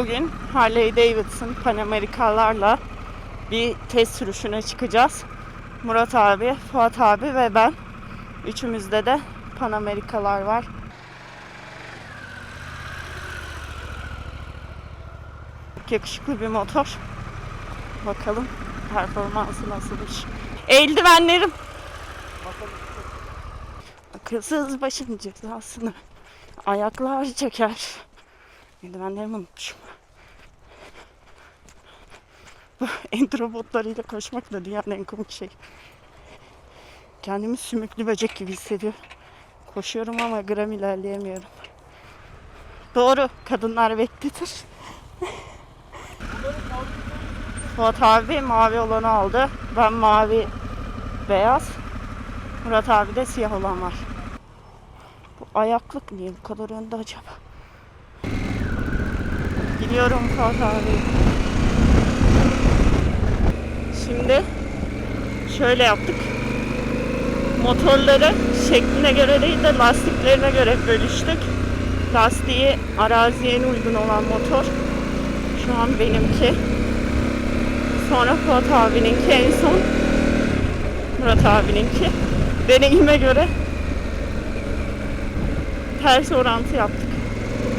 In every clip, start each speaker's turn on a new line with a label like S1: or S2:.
S1: Bugün Harley Davidson Panamerikalarla bir test sürüşüne çıkacağız. Murat abi, Fuat abi ve ben. Üçümüzde de Panamerikalar var. Çok yakışıklı bir motor. Bakalım performansı nasılmış. Eldivenlerim. Akılsız başın cezasını ayaklar çeker. Eldivenlerimi unutmuşum. Bu entrobotlarıyla koşmak da dünyanın en komik şey. Kendimi sümüklü böcek gibi hissediyorum. Koşuyorum ama gram ilerleyemiyorum. Doğru, kadınlar bekletir. Fuat abi mavi olanı aldı. Ben mavi beyaz. Murat abi de siyah olan var. Bu ayaklık niye bu kadar önde acaba? Gidiyorum Fuat abi. Şimdi şöyle yaptık. Motorları şekline göre değil de lastiklerine göre bölüştük. Lastiği araziye uygun olan motor. Şu an benimki. Sonra Fuat abininki en son. Murat abininki. Deneyime göre ters orantı yaptık.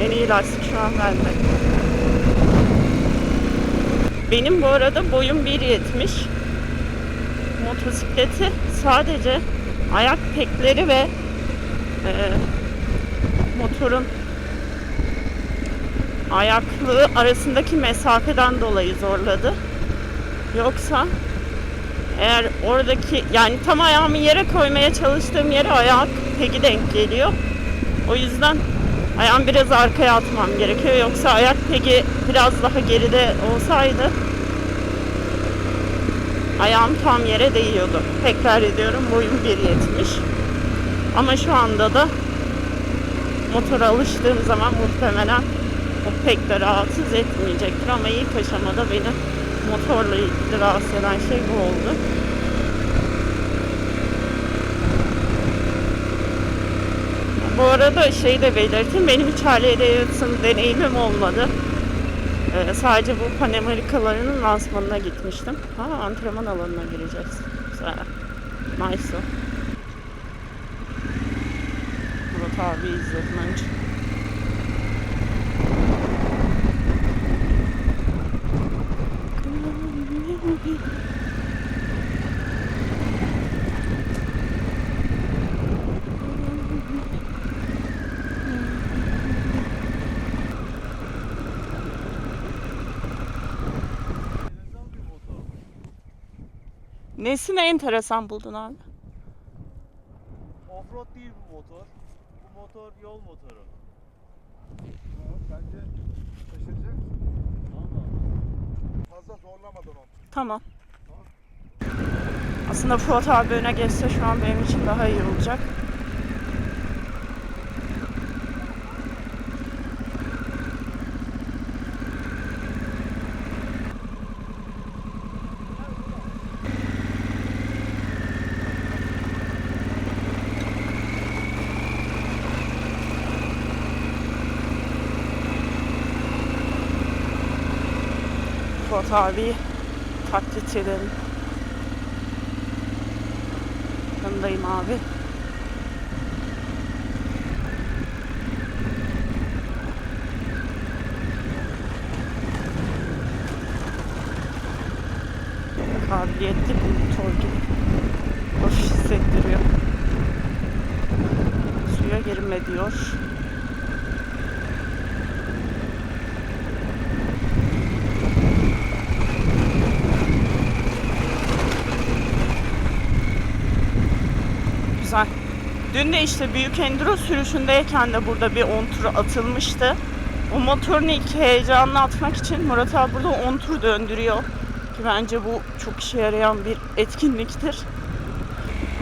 S1: En iyi lastik şu an bende. Benim bu arada boyum 1.70. Motosikleti sadece ayak tekleri ve e, motorun ayaklığı arasındaki mesafeden dolayı zorladı. Yoksa eğer oradaki yani tam ayağımı yere koymaya çalıştığım yere ayak peki denk geliyor. O yüzden ayağım biraz arkaya atmam gerekiyor. Yoksa ayak peki biraz daha geride olsaydı ayağım tam yere değiyordu. Tekrar ediyorum boyum 1.70. Ama şu anda da motora alıştığım zaman muhtemelen o pek de rahatsız etmeyecektir. Ama ilk aşamada beni motorla ilgili rahatsız eden şey bu oldu. Bu arada şey de belirteyim, benim hiç Davidson deneyimim olmadı. Ee, sadece bu Panamerikalarının lansmanına gitmiştim. Ha antrenman alanına gireceğiz. Güzel. Nice o. Murat abi izledim önce. Nesini enteresan buldun abi?
S2: Offroad değil bu motor. Bu motor yol motoru.
S3: Bence şaşıracak. Fazla zorlamadan onu.
S1: Tamam. Aslında Fuat abi öne geçse şu an benim için daha iyi olacak. Fuat abi taklit edelim. Yanındayım abi. Kabiliyetli bir motor gibi. Hoş hissettiriyor. Suya girme diyor. Güzel. Dün de işte büyük enduro sürüşündeyken de burada bir 10 tur atılmıştı. O motorun ilk heyecanını atmak için Murat abi burada 10 tur döndürüyor. Ki bence bu çok işe yarayan bir etkinliktir.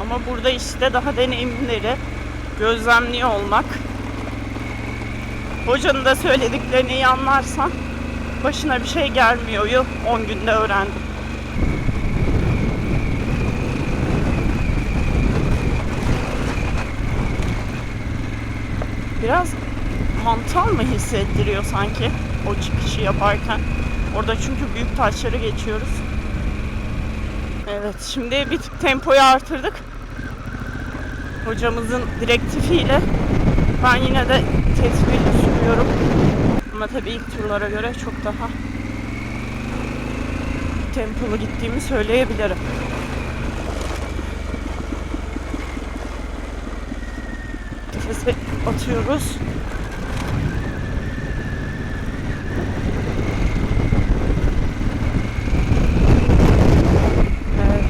S1: Ama burada işte daha deneyimleri gözlemliyor olmak. Hocanın da söylediklerini iyi anlarsan başına bir şey gelmiyor. 10 günde öğrendim. Biraz mantal mı hissettiriyor sanki? O çıkışı yaparken. Orada çünkü büyük taşları geçiyoruz. Evet şimdi bir tık tempoyu artırdık. Hocamızın direktifiyle ben yine de tedbirli sürüyorum. Ama tabii ilk turlara göre çok daha tempolu gittiğimi söyleyebilirim. Nefesi atıyoruz. Evet.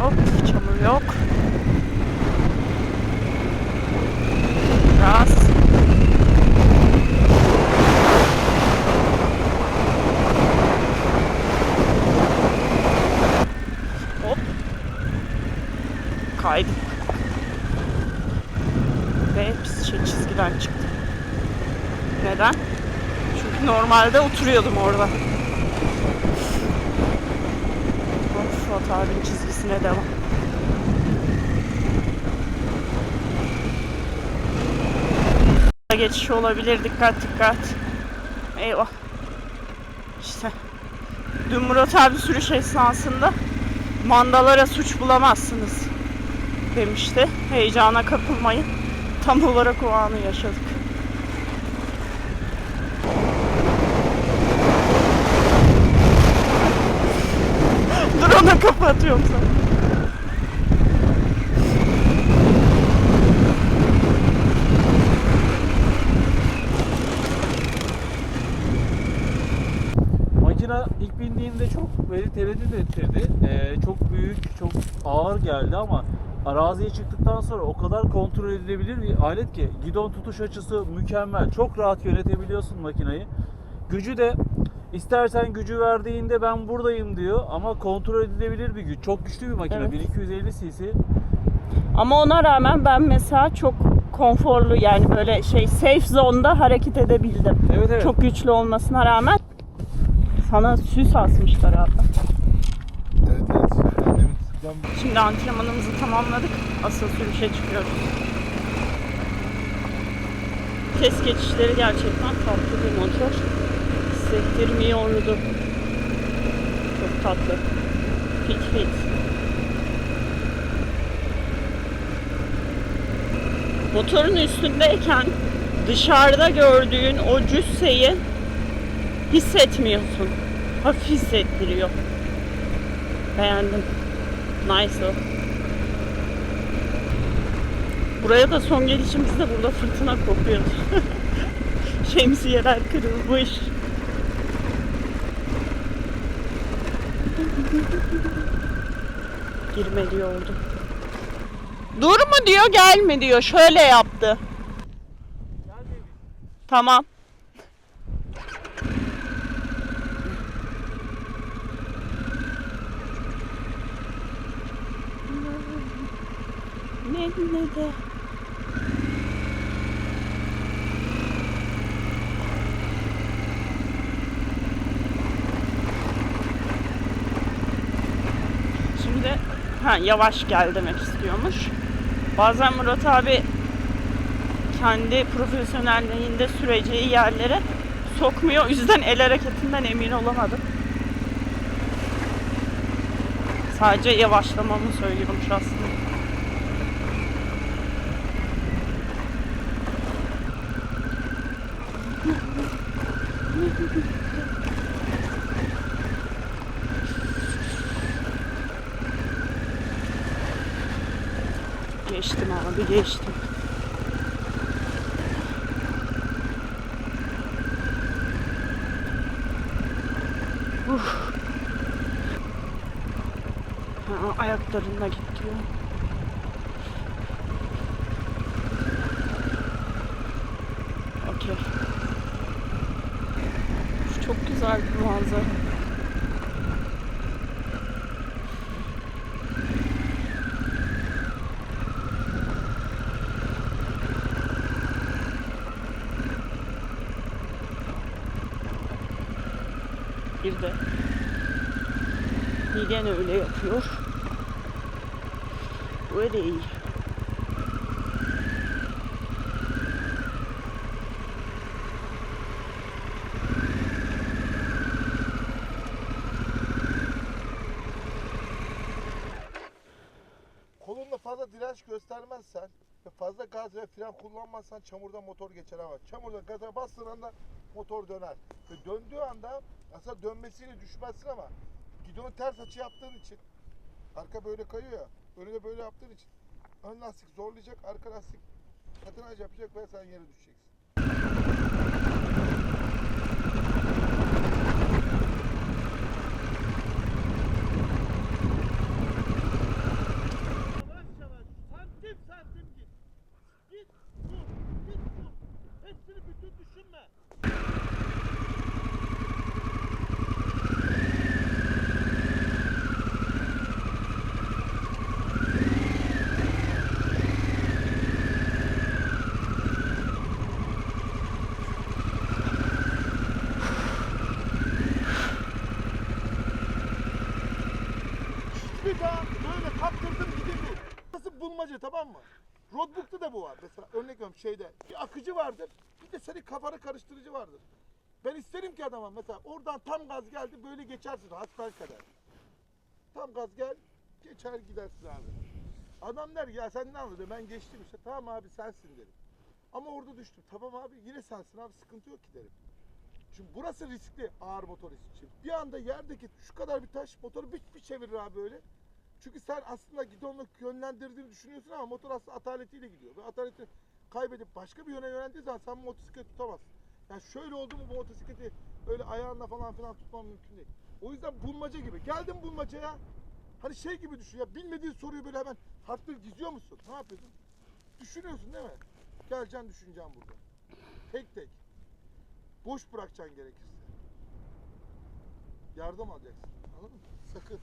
S1: Hop çamur yok. Biraz. Hop. Kaydık. Ve hepsi şey çizgiden çıktı. Neden? Çünkü normalde oturuyordum orada. Hop, Fuat çizgisine devam. Geçiş olabilir. Dikkat dikkat. Eyvah. İşte. Dün Murat abi sürüş esnasında mandalara suç bulamazsınız demişti. Heyecana kapılmayın. Tam olarak o anı yaşadık. Dur kapatıyorum sana.
S2: İlk bindiğimde çok tereddüt ettirdi. Ee, çok büyük, çok ağır geldi ama araziye çıktıktan sonra o kadar kontrol edilebilir bir alet ki gidon tutuş açısı mükemmel. Çok rahat yönetebiliyorsun makinayı. Gücü de istersen gücü verdiğinde ben buradayım diyor ama kontrol edilebilir bir güç. Çok güçlü bir makine.
S1: Evet.
S2: 1250 cc.
S1: Ama ona rağmen ben mesela çok konforlu yani böyle şey safe zone'da hareket edebildim.
S2: Evet evet.
S1: Çok güçlü olmasına rağmen sana süs asmışlar abi.
S3: Ben
S1: Şimdi antrenmanımızı tamamladık. Asıl sürüşe çıkıyoruz. Test geçişleri gerçekten tatlı bir motor. Hissettirmiyordu. Çok tatlı. Fit fit. Motorun üstündeyken dışarıda gördüğün o cüsseyi hissetmiyorsun. Hafif hissettiriyor. Beğendim. Nice o. Buraya da son gelişimizde burada fırtına kopuyor. Şemsiyeler kırılmış. Girmeli oldu. Dur mu diyor gelme diyor. Şöyle yaptı. Tamam. Ne ne de. Şimdi ha yavaş gel demek istiyormuş. Bazen Murat abi kendi profesyonelliğinde süreceği yerlere sokmuyor. O yüzden el hareketinden emin olamadım. Sadece yavaşlamamı söylüyormuş aslında. Geçtim abi geçtim. Uf. Ha, ayaklarına git diyor. Okey. Çok güzel bir manzara. Bir de Niden öyle yapıyor. Öyle iyi.
S3: Kolunla fazla direnç göstermezsen ve fazla gaz ve fren kullanmazsan çamurda motor geçer ama çamurda gaza bastığın anda motor döner. Ve döndüğü anda aslında dönmesiyle düşmezsin ama gidonu ters açı yaptığın için arka böyle kayıyor ya önü de böyle yaptığın için ön lastik zorlayacak arka lastik patinaj yapacak ve sen yere düşeceksin. Bulmaca tamam mı? Roadbook'ta da bu var. Mesela örnek veriyorum şeyde bir akıcı vardır. Bir de senin kafanı karıştırıcı vardır. Ben isterim ki adama mesela oradan tam gaz geldi böyle geçersin hasbel kadar. Tam gaz gel geçer gidersin abi. Adam der ya sen ne anladın ben geçtim işte tamam abi sensin derim. Ama orada düştüm tamam abi yine sensin abi sıkıntı yok ki derim. Çünkü burası riskli ağır motorist için. Bir anda yerdeki şu kadar bir taş motoru bir, bir çevirir abi öyle. Çünkü sen aslında gidonla yönlendirdiğini düşünüyorsun ama motor aslında ataletiyle gidiyor. Ve ataleti kaybedip başka bir yöne yöneldiği zaman sen motosikleti tutamazsın. Yani şöyle oldu mu bu motosikleti öyle ayağınla falan filan tutman mümkün değil. O yüzden bulmaca gibi. Geldim bulmacaya. Hani şey gibi düşün ya bilmediğin soruyu böyle hemen harfleri diziyor musun? Ne yapıyorsun? Düşünüyorsun değil mi? Geleceksin düşüneceksin burada. Tek tek. Boş bırakacaksın gerekirse. Yardım alacaksın. Anladın mı? Sakın.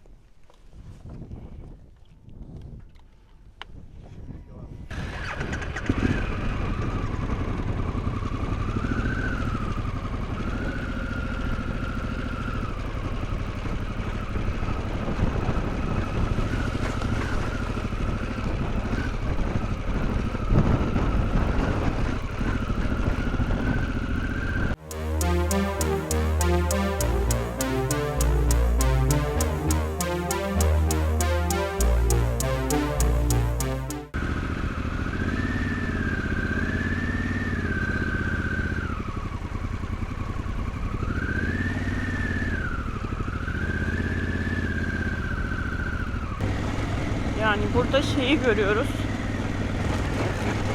S1: Yani burada şeyi görüyoruz.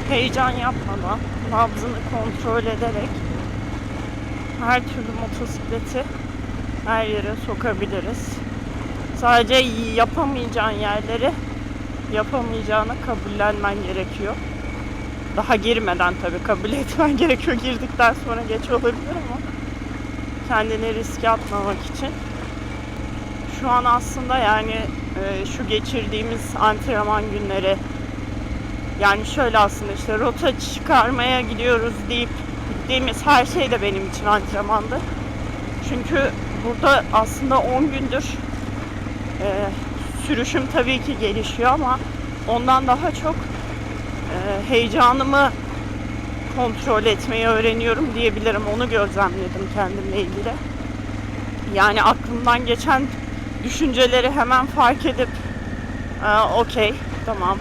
S1: Heyecan yapmadan, nabzını kontrol ederek her türlü motosikleti her yere sokabiliriz. Sadece yapamayacağın yerleri yapamayacağını kabullenmen gerekiyor. Daha girmeden tabii kabul etmen gerekiyor. Girdikten sonra geç olabilir ama kendini riske atmamak için. Şu an aslında yani e, şu geçirdiğimiz antrenman günleri yani şöyle aslında işte rota çıkarmaya gidiyoruz deyip gittiğimiz her şey de benim için antrenmandı. Çünkü burada aslında 10 gündür e, sürüşüm tabii ki gelişiyor ama ondan daha çok e, heyecanımı kontrol etmeyi öğreniyorum diyebilirim. Onu gözlemledim kendimle ilgili. Yani aklımdan geçen düşünceleri hemen fark edip "Aa, okey tamam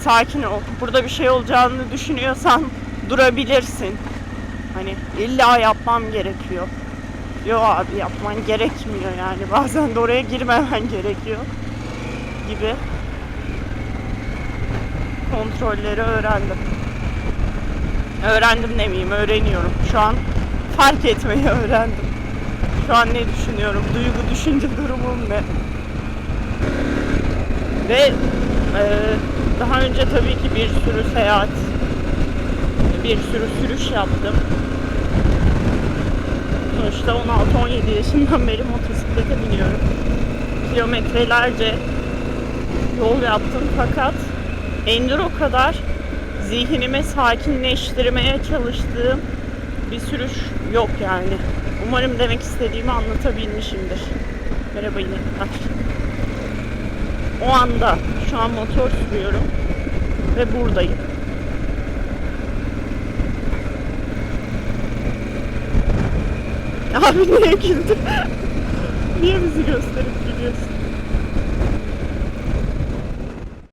S1: sakin ol. Burada bir şey olacağını düşünüyorsan durabilirsin. Hani illa yapmam gerekiyor. Yo abi yapman gerekmiyor yani. Bazen de oraya girmemen gerekiyor gibi kontrolleri öğrendim. Öğrendim demeyeyim, öğreniyorum. Şu an fark etmeyi öğrendim. Şu an ne düşünüyorum, duygu düşünce durumum ne? Ve e, daha önce tabii ki bir sürü seyahat, bir sürü sürüş yaptım. Sonuçta 16-17 yaşından beri motosiklete biniyorum. Kilometrelerce yol yaptım fakat enduro kadar zihnimi sakinleştirmeye çalıştığım bir sürüş yok yani. Umarım demek istediğimi anlatabilmişimdir. Merhaba inekler. O anda şu an motor sürüyorum ve buradayım. Abi niye güldün? niye bizi gösterip gülüyorsun?